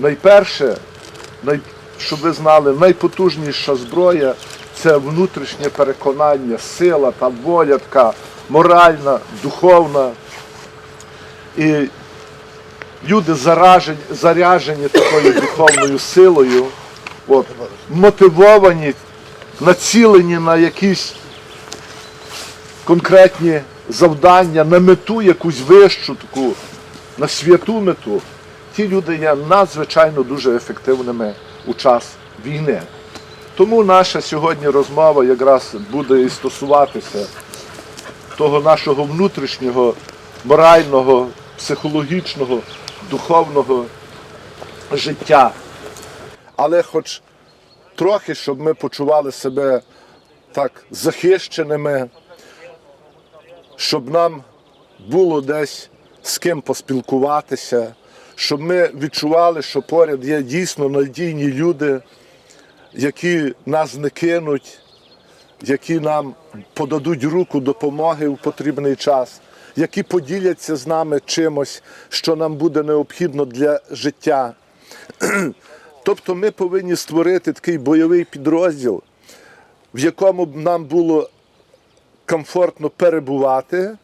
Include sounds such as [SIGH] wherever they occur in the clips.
найперше, най, щоб ви знали, найпотужніша зброя це внутрішнє переконання, сила та воля така моральна, духовна. І люди заражені, заряжені такою духовною силою, от, мотивовані, націлені на якісь конкретні завдання, на мету якусь вищу таку, на святу мету, ті люди є надзвичайно дуже ефективними у час війни. Тому наша сьогодні розмова якраз буде і стосуватися того нашого внутрішнього, морального, психологічного, духовного життя. Але хоч трохи, щоб ми почували себе так захищеними, щоб нам було десь з ким поспілкуватися, щоб ми відчували, що поряд є дійсно надійні люди, які нас не кинуть, які нам подадуть руку допомоги в потрібний час, які поділяться з нами чимось, що нам буде необхідно для життя. [CLEARS THROAT] Тобто ми повинні створити такий бойовий підрозділ, в якому б нам було комфортно перебувати,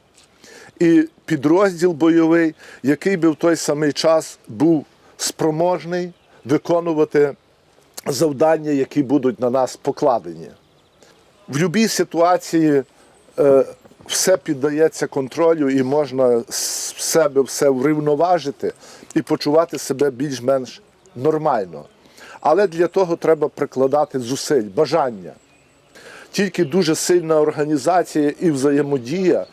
і підрозділ бойовий, який би в той самий час був спроможний виконувати завдання, які будуть на нас покладені. В будь-якій ситуації е, все піддається контролю і можна з себе все врівноважити і почувати себе більш-менш нормально. Але для того треба прикладати зусиль, бажання. Тільки дуже сильна організація і взаємодія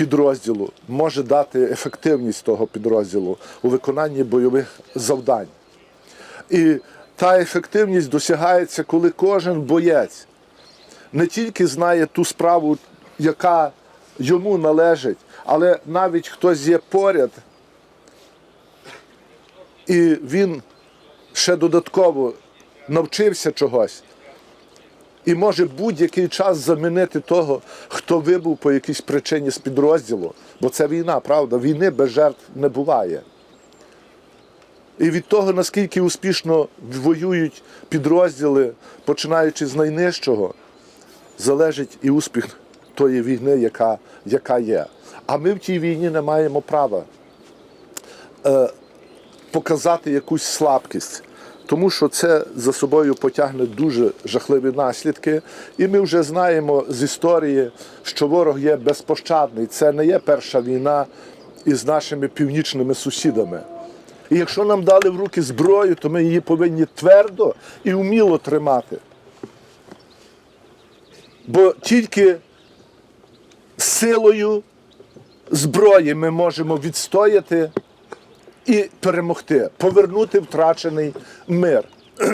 підрозділу може дати ефективність того підрозділу у виконанні бойових завдань. І та ефективність досягається, коли кожен боєць не тільки знає ту справу, яка йому належить, але навіть хтось є поряд, і він ще додатково навчився чогось. І може будь-який час замінити того, хто вибув по якійсь причині з підрозділу. Бо це війна, правда? Війни без жертв не буває. І від того, наскільки успішно воюють підрозділи, починаючи з найнижчого, залежить і успіх тої війни, яка, яка є. А ми в тій війні не маємо права е, показати якусь слабкість. Тому що це за собою потягне дуже жахливі наслідки. І ми вже знаємо з історії, що ворог є безпощадний. Це не є перша війна із нашими північними сусідами. І якщо нам дали в руки зброю, то ми її повинні твердо і вміло тримати. Бо тільки силою зброї ми можемо відстояти і перемогти, повернути втрачений мир. [CLEARS THROAT]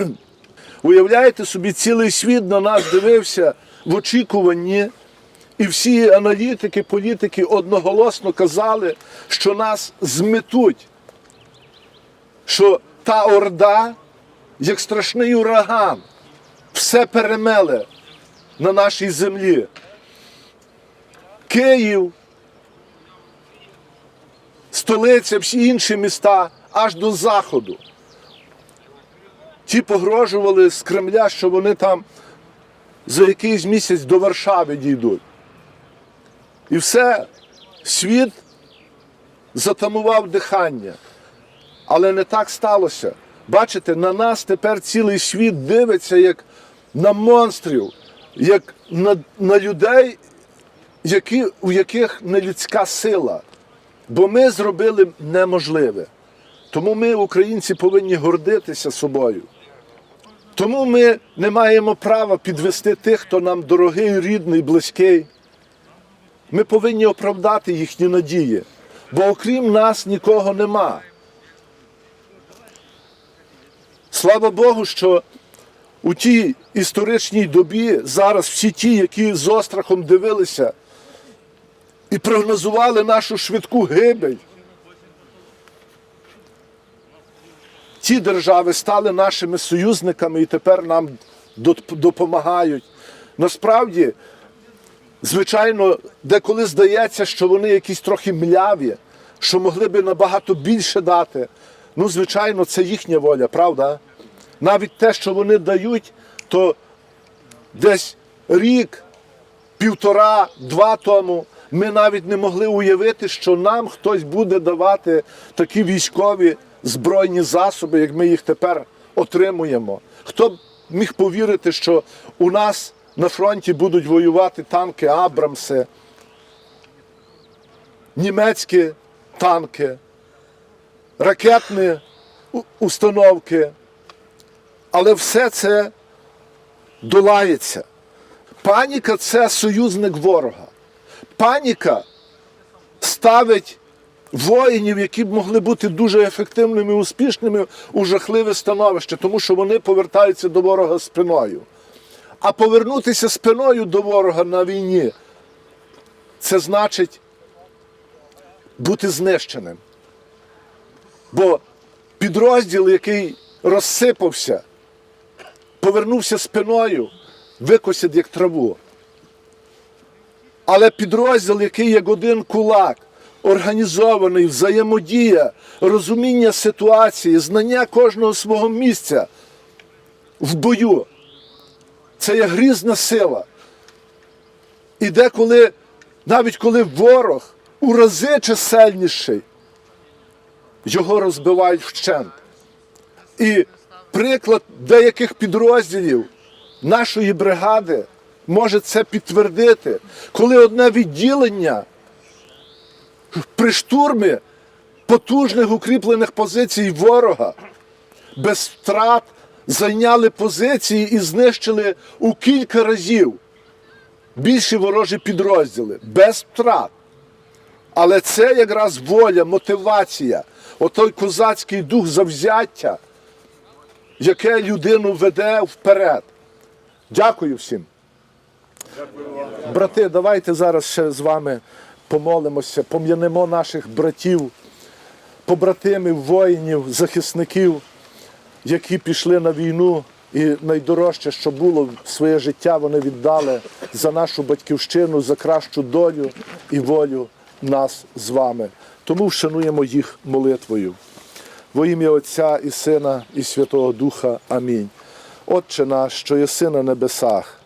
Уявляєте собі, цілий світ на нас дивився в очікуванні, і всі аналітики, політики одноголосно казали, що нас зметуть, що та орда, як страшний ураган, все перемеле на нашій землі. Київ, столиця, всі інші міста аж до заходу. Ті погрожували з Кремля, що вони там за якийсь місяць до Варшави дійдуть. І все, світ затамував дихання. Але не так сталося. Бачите, на нас тепер цілий світ дивиться як на монстрів, як на, на людей, які, у яких нелюдська сила. Бо ми зробили неможливе. Тому ми, українці, повинні гордитися собою. Тому ми не маємо права підвести тих, хто нам дорогий, рідний, близький. Ми повинні оправдати їхні надії, бо окрім нас нікого нема. Слава Богу, що у тій історичній добі зараз всі ті, які з острахом дивилися і прогнозували нашу швидку гибель, ті держави стали нашими союзниками і тепер нам допомагають. Насправді, звичайно, деколи здається, що вони якісь трохи мляві, що могли би набагато більше дати. Ну, звичайно, це їхня воля, правда? Навіть те, що вони дають, то десь рік, півтора, два тому ми навіть не могли уявити, що нам хтось буде давати такі військові збройні засоби, як ми їх тепер отримуємо. Хто б міг повірити, що у нас на фронті будуть воювати танки Абрамси, німецькі танки, ракетні установки. Але все це долається. Паніка це союзник ворога. Паніка ставить воїнів, які б могли бути дуже ефективними і успішними у жахливе становище, тому що вони повертаються до ворога спиною. А повернутися спиною до ворога на війні це значить бути знищеним. Бо підрозділ, який розсипався, повернувся спиною, викосять як траву. Але підрозділ, який як один кулак, організований, взаємодія, розуміння ситуації, знання кожного свого місця в бою, це є грізна сила. І деколи, навіть коли ворог у рази чисельніший, його розбивають вщент. І приклад деяких підрозділів нашої бригади може це підтвердити, коли одне відділення при штурмі потужних укріплених позицій ворога без втрат зайняли позиції і знищили у кілька разів більші ворожі підрозділи без втрат. Але це якраз воля, мотивація, отой козацький дух завзяття, яке людину веде вперед. Дякую всім. Брати, давайте зараз ще з вами помолимося, пом'янемо наших братів, побратимів, воїнів, захисників, які пішли на війну. І найдорожче, що було своє життя, вони віддали за нашу батьківщину, за кращу долю і волю нас з вами. Тому вшануємо їх молитвою. Во ім'я Отця і Сина, і Святого Духа. Амінь. Отче наш, що єси на небесах,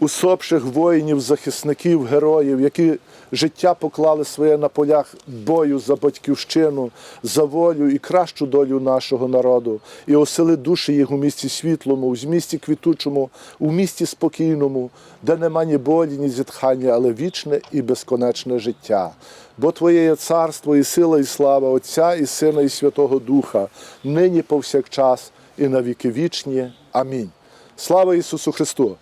усопших воїнів, захисників, героїв, які життя поклали своє на полях бою за батьківщину, за волю і кращу долю нашого народу, і осели душі їх у місті світлому, у місті квітучому, у місті спокійному, де нема ні болі, ні зітхання, але вічне і безконечне життя. Бо Твоє є царство, і сила, і слава Отця, і Сина, і Святого Духа, нині повсякчас, і на віки вічні. Амінь. Слава Ісусу Христу!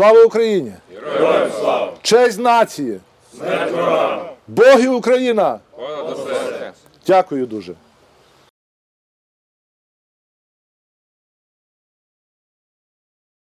Слава Україні! Героям слава! Честь нації! Смерть ворогам! Бог і Україна! Дякую дуже.